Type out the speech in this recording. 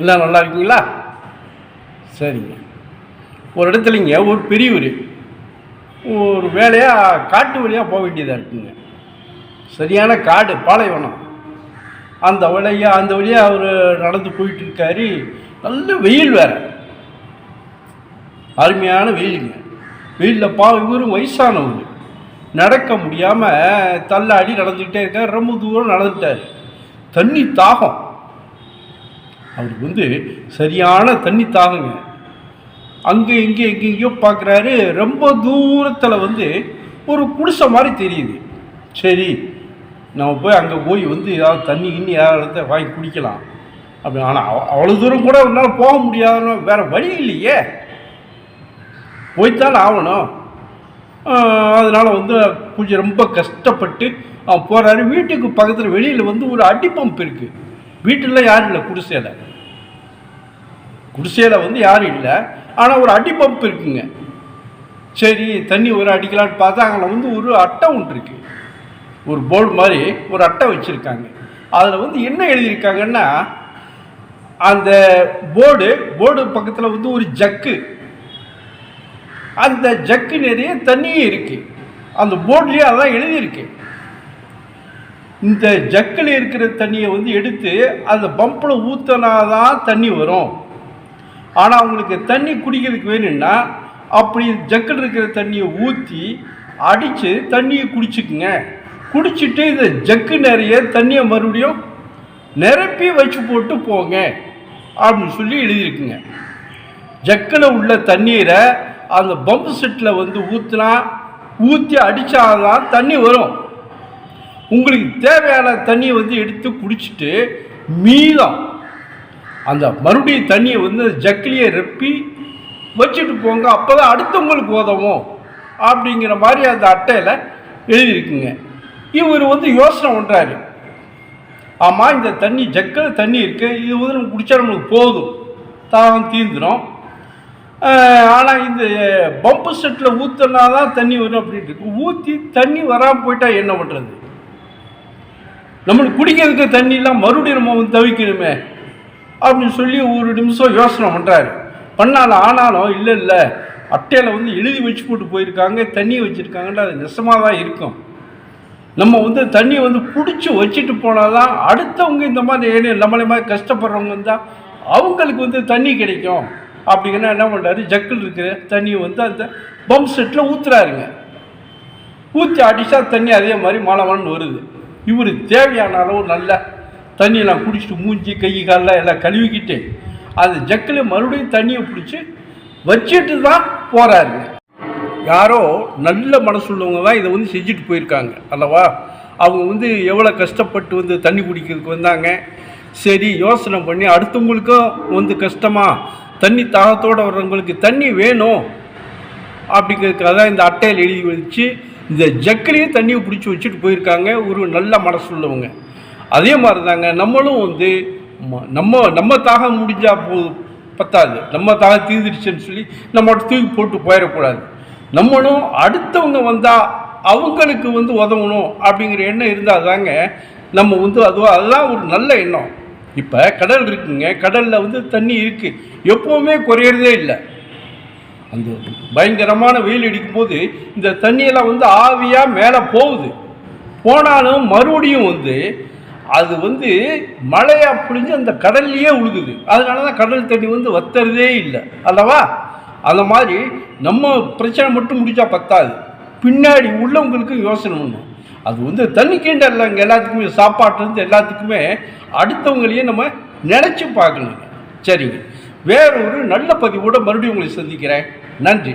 எல்லாம் நல்லா இருக்கீங்களா? சரிங்க. ஒரு இடத்துலங்க ஒரு பெரிய ஒரு வேலையாக காட்டு வழியாக போக வேண்டியதாக இருக்குங்க. சரியான காடு பாலைவனம். அந்த வழியாக அந்த வழியாக அவர் நடந்து போயிட்டு இருக்காரு நல்ல வெயில் வேற. அருமையான வெயிலுங்க. வெயிலில் பா இவரும் வயசானவர். நடக்க முடியாமல் தள்ளாடி நடந்துக்கிட்டே இருக்கார். ரொம்ப தூரம் நடந்துட்டார். தண்ணி தாகம். அவருக்கு வந்து சரியான தண்ணி தாகுங்க அங்கே இங்கே எங்கெங்கேயோ பார்க்குறாரு. ரொம்ப தூரத்தில் வந்து ஒரு குடிசை மாதிரி தெரியுது. சரி நம்ம போய் அங்கே போய் வந்து ஏதாவது தண்ணி கிண்ணி ஏதாவது வாங்கி குடிக்கலாம். அப்படி ஆனால் அவ்வளோ தூரம் கூட என்னால் போக முடியாதுன்னு வேறு வழி இல்லையே. போய்த்தானே ஆகணும். அதனால் வந்து கொஞ்சம் ரொம்ப கஷ்டப்பட்டு அவன் போகிறாரு வீட்டுக்கு பக்கத்தில் வெளியில் வந்து ஒரு அடிப்பம்ப் இருக்குது வீட்டில் யாரும் இல்லை குடிசையில். குடிசையில் வந்து யாரும் இல்லை. ஆனால் ஒரு அடி பம்ப் இருக்குங்க. சரி தண்ணி ஒரு அடிக்கலான்னு பார்த்தா அங்கே வந்து ஒரு அட்டை ஒன்று இருக்குது ஒரு போர்டு மாதிரி ஒரு அட்டை வச்சுருக்காங்க. அதில் வந்து என்ன எழுதியிருக்காங்கன்னா அந்த போர்டு போர்டு பக்கத்தில் வந்து ஒரு ஜக்கு. அந்த ஜக்கு நிறைய தண்ணியும் இருக்குது அந்த போர்ட்லேயே அதான் எழுதியிருக்கு. இந்த ஜக்கில் இருக்கிற தண்ணியை வந்து எடுத்து அந்த பம்பில் ஊற்றினாதான் தண்ணி வரும். ஆனால் அவங்களுக்கு தண்ணி குடிக்கிறதுக்கு வேணும்னா அப்படி ஜக்கில் இருக்கிற தண்ணியை ஊற்றி அடித்து தண்ணியை குடிச்சுக்குங்க. குடிச்சிட்டு இந்த ஜக்கு நிறைய தண்ணியை மறுபடியும் நிரப்பி வச்சு போட்டு போங்க அப்படின்னு சொல்லி எழுதியிருக்குங்க. ஜக்கில் உள்ள தண்ணீரை அந்த பம்பு செட்டில் வந்து ஊற்றினா ஊற்றி அடித்தாதான் தண்ணி வரும். உங்களுக்கு தேவையான தண்ணியை வந்து எடுத்து குடிச்சிட்டு மீதம் அந்த மறுபடியும் தண்ணியை வந்து ஜக்கிலேயே ரெப்பி வச்சுட்டு போங்க அப்போ தான் அடுத்தவங்களுக்கு உதவும் அப்படிங்கிற மாதிரி அந்த அட்டையில் எழுதியிருக்குங்க. இவர் வந்து யோசனை பண்ணுறாரு ஆமாம் இந்த தண்ணி ஜக்கில் தண்ணி இருக்குது இது வந்து நம்ம குடித்தா நம்மளுக்கு போதும். தாகம் தீந்துடும் ஆனால் இந்த பம்பு செட்டில் ஊற்றினா தான் தண்ணி வரும் அப்படின்ட்டு இருக்கு. ஊற்றி தண்ணி வராமல் போயிட்டால் என்ன பண்ணுறது நம்மளுக்கு குடிக்கிறதுக்கு தண்ணிலாம் மறுபடியும் நம்ம வந்து தவிக்கணுமே. அப்படின்னு சொல்லி ஒரு நிமிஷம் யோசனை பண்ணுறாரு பண்ணாலும் ஆனாலும் இல்லை இல்லை. அட்டையில் வந்து எழுதி வச்சு போட்டு போயிருக்காங்க தண்ணி வச்சுருக்காங்கன்ற அது நெசமாக தான் இருக்கும். நம்ம வந்து தண்ணியை வந்து பிடிச்சி வச்சுட்டு போனால் தான் அடுத்தவங்க இந்த மாதிரி ஏழை நம்மளை மாதிரி கஷ்டப்படுறவங்க இருந்தால் அவங்களுக்கு வந்து தண்ணி கிடைக்கும். அப்படிங்கன்னா என்ன பண்ணுறாரு ஜக்கில் இருக்கிற தண்ணியை வந்து அந்த பம்ப் செட்டில் ஊற்றுறாருங்க ஊற்றி அடித்தா தண்ணி அதே மாதிரி மழை வருது. இவர் தேவையான அளவு நல்ல தண்ணியெல்லாம் குடிச்சிட்டு மூஞ்சி கை காலெலாம் எல்லாம் கழுவிக்கிட்டு அது ஜக்கில் மறுபடியும் தண்ணியை பிடிச்சி வச்சுட்டு தான் போகிறாருங்க யாரோ நல்ல மனசுள்ளவங்க தான் இதை வந்து செஞ்சுட்டு போயிருக்காங்க அல்லவா? அவங்க வந்து எவ்வளோ கஷ்டப்பட்டு வந்து தண்ணி குடிக்கிறதுக்கு வந்தாங்க? சரி யோசனை பண்ணி அடுத்தவங்களுக்கும் வந்து கஷ்டமாக தண்ணி தாகத்தோடு வர்றவங்களுக்கு தண்ணி வேணும் அப்படிங்கிறதுக்காக தான் இந்த அட்டையில் எழுதி வச்சு இந்த ஜக்கிலேயே தண்ணியை பிடிச்சி வச்சுட்டு போயிருக்காங்க ஒரு நல்ல மனசுள்ளவங்க. அதே மாதிரி தாங்க நம்மளும் வந்து ம- நம்ம நம்ம தாகம் முடிஞ்சால் போ பத்தாது. நம்ம தாகம் தீர்ந்துடுச்சுன்னு சொல்லி நம்ம தூக்கி போட்டு போயிடக்கூடாது. நம்மளும் அடுத்தவங்க வந்தால் அவங்களுக்கு வந்து உதவணும் அப்படிங்கிற எண்ணம் இருந்தால் தாங்க நம்ம வந்து அதுவாக அதுதான் ஒரு நல்ல எண்ணம். இப்போ கடல் இருக்குங்க கடலில் வந்து தண்ணி இருக்குது எப்போவுமே குறையிறதே இல்லை. அந்த பயங்கரமான வெயில் அடிக்கும்போது இந்த தண்ணியெல்லாம் வந்து ஆவியாக மேலே போகுது. போனாலும் மறுபடியும் வந்து அது வந்து மழையாக புழிஞ்சு அந்த கடல்லையே உழுகுது. அதனால தான் கடல் தண்ணி வந்து வத்துறதே இல்லை. அல்லவா? அந்த மாதிரி நம்ம பிரச்சனை மட்டும் முடிச்சா பத்தாது. பின்னாடி உள்ளவங்களுக்கு யோசனை ஒன்று அது வந்து தண்ணிக்கேண்ட இல்லைங்க எல்லாத்துக்குமே சாப்பாட்டுலேருந்து எல்லாத்துக்குமே அடுத்தவங்களையே நம்ம நினச்சி பார்க்கணுங்க. சரிங்க. வேறொரு நல்ல பதிவோடு மறுபடியும் உங்களை சந்திக்கிறேன். நன்றி.